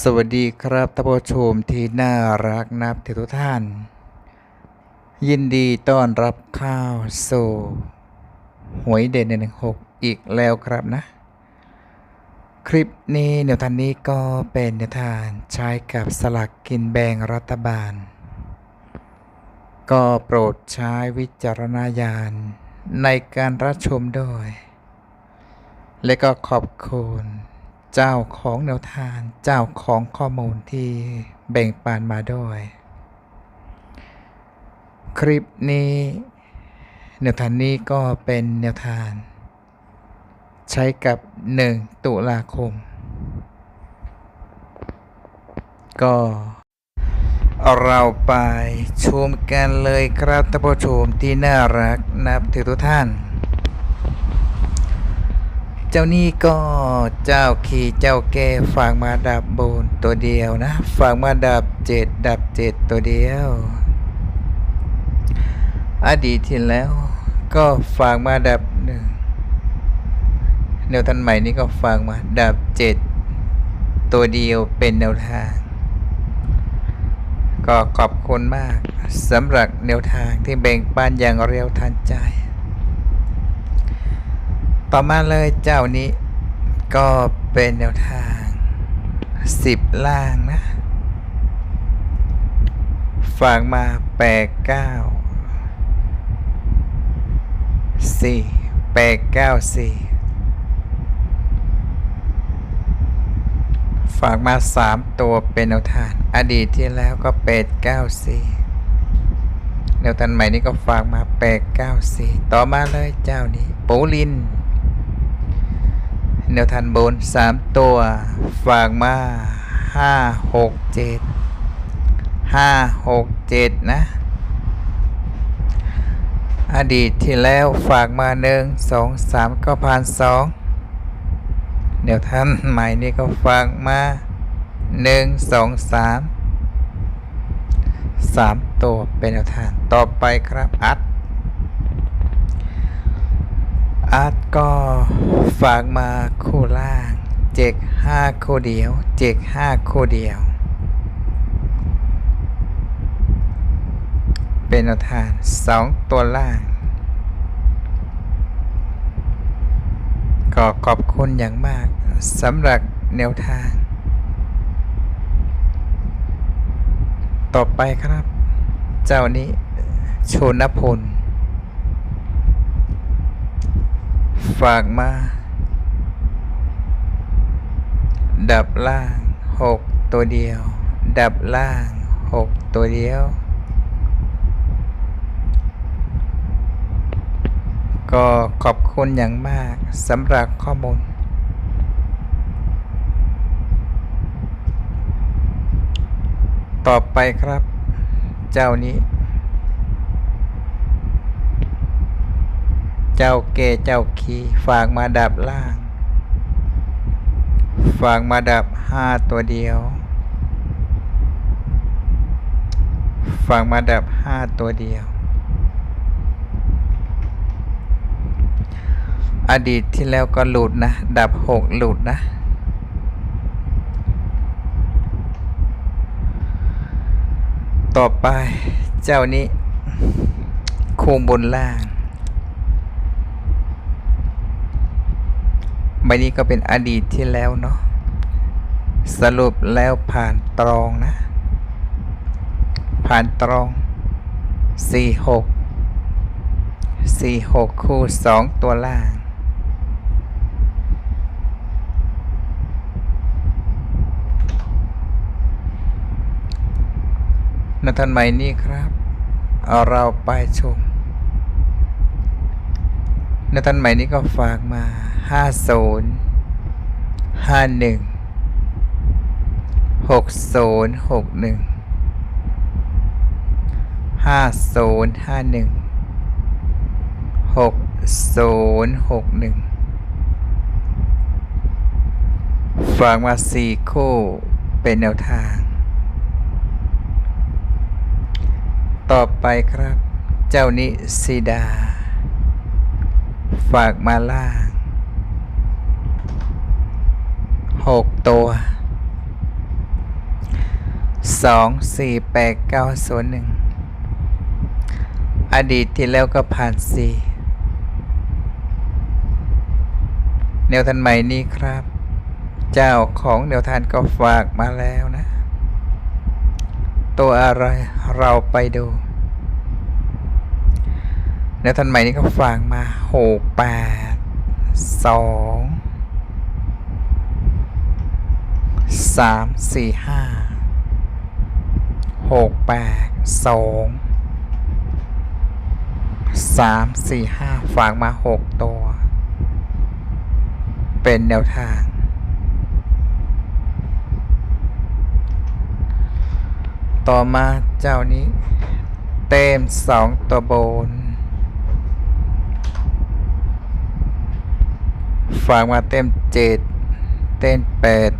สวัสดีครับท่านผู้ชมที่น่ารักนับถือทุกท่าน ยินดีต้อนรับเข้าวสู่หวยเด่นหนึ่งหกอีกแล้วครับนะ คลิปนี้แนวทางนี้ก็เป็นแนวทางใช้กับสลักกินแบ่งรัฐบาล ก็โปรดใช้วิจารณญาณในการรับชมด้วย และก็ขอบคุณ เจ้าของแนวทางเจ้าของข้อมูลที่แบ่งปันมาด้วย คลิปนี้แนวทางนี้ก็เป็นแนวทางใช้กับ 1 ตุลาคม ก็เราไปชมกันเลยครับท่านผู้ชมที่น่ารักนับถือทุกท่าน เจ้านี่ก็เจ้าขี่เจ้าแก่ฝากมาดับบนตัวเดียวนะ ฝากมาดับเจ็ดดับเจ็ดตัวเดียว อดีตที่แล้วก็ฝากมาดับหนึ่งแนวทันใหม่นี้ก็ฝากมาดับเจ็ดตัวเดียวเป็นแนวทาง ก็ขอบคุณมากสำหรับแนวทางที่แบ่งปันอย่างเร็วทันใจ ต่อมาเลยเจ้านี้ก็เป็นแนวทางสิบล่างนะ ฝากมาแปดเก้าสี่แปดเก้าสี่ฝากมาสามตัวเป็นแนวทาง อดีตที่แล้วก็แปดเก้าสี่แนวทางใหม่นี้ก็ฝากมาแปดเก้าสี่ต่อมาเลยเจ้านี้ ปูลิน แนวทันบนสามตัว ฝากมาห้าหกเจ็ดห้าหกเจ็ดนะ อดีตที่แล้วฝากมาหนึ่งสองสามก็ผ่านสองแนวทันใหม่นี่ก็ฝากมาหนึ่งสองสามสามตัวเป็นแนวทางต่อไปครับอัด อาร์ตก็ฝากมาคู่ล่าง เจ็กห้าคู่เดียว เจ็กห้าคู่เดียว เป็นแนวทางสองตัวล่าง ก็ขอบคุณอย่างมากสำหรับแนวทาง ต่อไปครับ เจ้านี้โชนพล ฝากมา ดับล่างหกตัวเดียว ดับล่างหกตัวเดียว ก็ขอบคุณอย่างมากสำหรับข้อมูล ต่อไปครับ เจ้านี้ เจ้าเกเจ้าคีฝากมาดับล่าง ฝากมาดับห้าตัวเดียว ฝากมาดับห้าตัวเดียว อดีตที่แล้วก็หลุดนะ ดับหกหลุดนะต่อไปเจ้านี้คูมบนล่าง ใบนี้ก็เป็นอดีตที่แล้วเนาะสรุปแล้วผ่านตรองนะ ผ่านตรองสี่หกสี่หกคู่สองตัวล่างนัทันใหม่นี้ครับเอาเราไปชมนทันใหม่นี้ก็ฝากมา 50 51 60 61 50 51 60 61ฝากมา4คู่เป็นแนวทาง ต่อไปครับ เจ้านิสิดา ฝากมาล่าง หกตัวสองสี่แปดเก้าศูนย์หนึ่งอดีตที่แล้วก็ผ่านสี่แนวทันใหม่นี้ครับ เจ้าของแนวทานก็ฝากมาแล้วนะ ตัวอะไรเราไปดูแนวทันใหม่นี้ก็ฝากมาหกแปดสอง สามสี่ห้าหกแปดสองสามสี่ห้าฝากมาหกตัว เป็นแนวทาง ต่อมาเจ้านี้ เต็มสองตัวบน ฝากมาเต็มเจ็ดเต็มแปด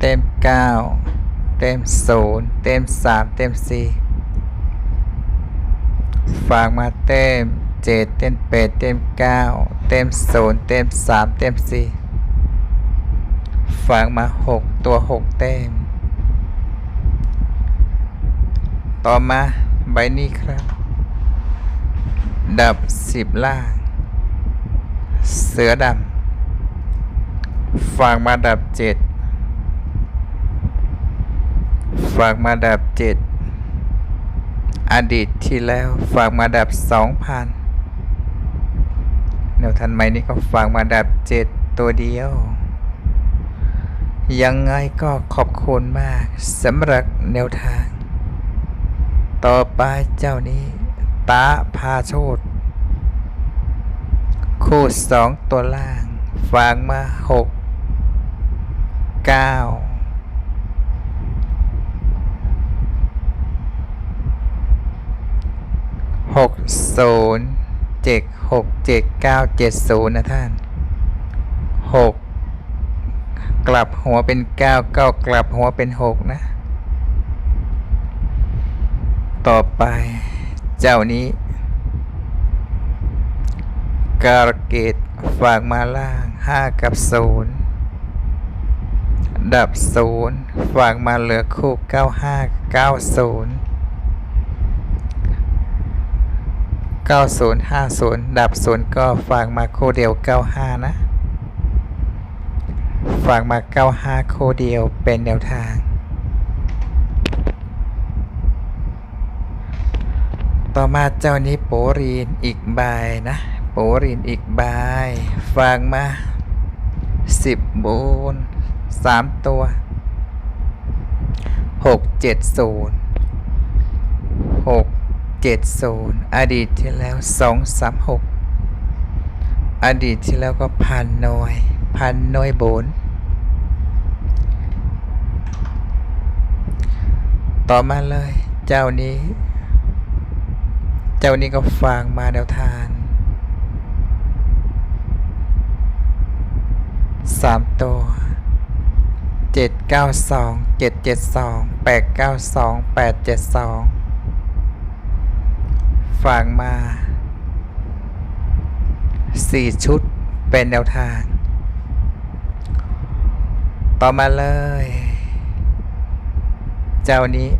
เต็ม 9 เต็ม 0 เต็ม 3 เต็ม 4 ฝากมาเต็ม 7 เต็ม 8 เต็ม 9 เต็ม 0 เต็ม 3 เต็ม 4 ฝากมา 6 ตัว 6 เต็ม ต่อมาใบนี้ครับ ดับ 10 ล่าง เสือดำฝากมาดับ 7 ฝากมาดับเจ็ดอดีตที่แล้วฝากมาดับสองพันแนวทันใหม่นี้ก็ฝากมาดับเจ็ดตัวเดียว ยังไงก็ขอบคุณมากสำหรับแนวทาง ต่อไปเจ้านี้ ตาพาโชดคู่สองตัวล่าง ฝางมาหกเก้า หกศูนย์เจ็ดหกเจ็ดเก้าเจ็ดศูนย์นะท่านหกกลับหัวเป็นเก้าเก้ากลับหัวเป็นหกนะ ต่อไปเจ้านี้ การเกตฝากมาล่างห้ากับศูนย์ดับศูนย์ฝากมาเหลือคู่เก้าห้าเก้าศูนย์ เก้าศูนย์ห้าศูนย์ดับศูนย์ก็ฝากมาคู่เดียวเก้าห้านะ ฝากมาเก้าห้าคู่เดียวเป็นแนวทาง ต่อมาเจ้านี้โปรีนอีกใบนะ โปรีนอีกใบฟังมาสิบบูนสามตัวหก เจ็ดศูนย์อดีตที่แล้วสองสามหกอดีตที่แล้วก็พันน่วยพันน่วยโบน ต่อมาเลย เจ้านี้ เจ้านี้ก็ฟังมาแนวทานสามตัวเจ็ดเก้าสองเจ็ดเจ็ดสองแปดเก้าสองแปดเจ็ดสอง ฟังมาสี่ชุดเป็นแนวทาง ต่อมาเลย เจ้านี้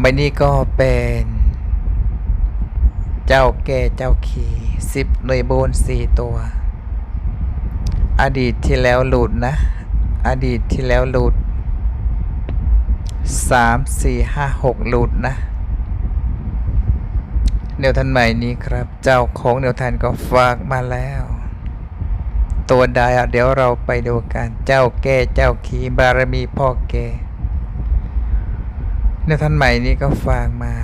ใบนี้ก็เป็นเจ้าแก่เจ้าขี่สิบหน่วยโบนสี่ตัว อดีตที่แล้วหลุดนะ อดีตที่แล้วหลุดสามสี่ห้าหกหลุดนะ แนวทันใหม่นี้ครับ เจ้าของแนวทันก็ฝากมาแล้ว ตัวใดเดี๋ยวเราไปดูกันเจ้าแก่เจ้าขี่บารมีพ่อแก่ในท่านใหม่นี้ก็ฟังมา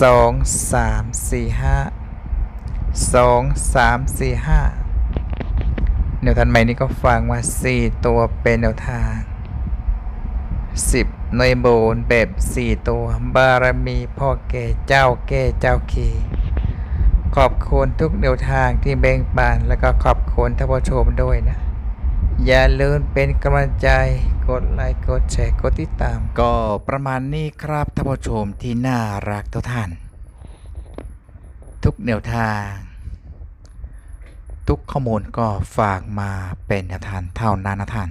สองสามสี่ห้าสองสามสี่ห้าแนวท่านใหม่นี้ก็ฟังมาสี่ตัวเป็นแนวทางสิบ ในโบนแบบสี่ตัว บารมีพ่อแก่เจ้าแก่เจ้าขีขอบคุณทุกแนวทางที่แบ่งปันแล้วก็ขอบคุณท่านผู้ชมด้วยนะ อย่าลืมเป็นกำลังใจกดไลค์กดแชร์กดติดตาม ก็ประมาณนี้ครับท่านผู้ชมที่น่ารักทุกท่าน ทุกแนวทาง ทุกข้อมูลก็ฝากมาเป็นแนวทางเท่านั้นนะท่าน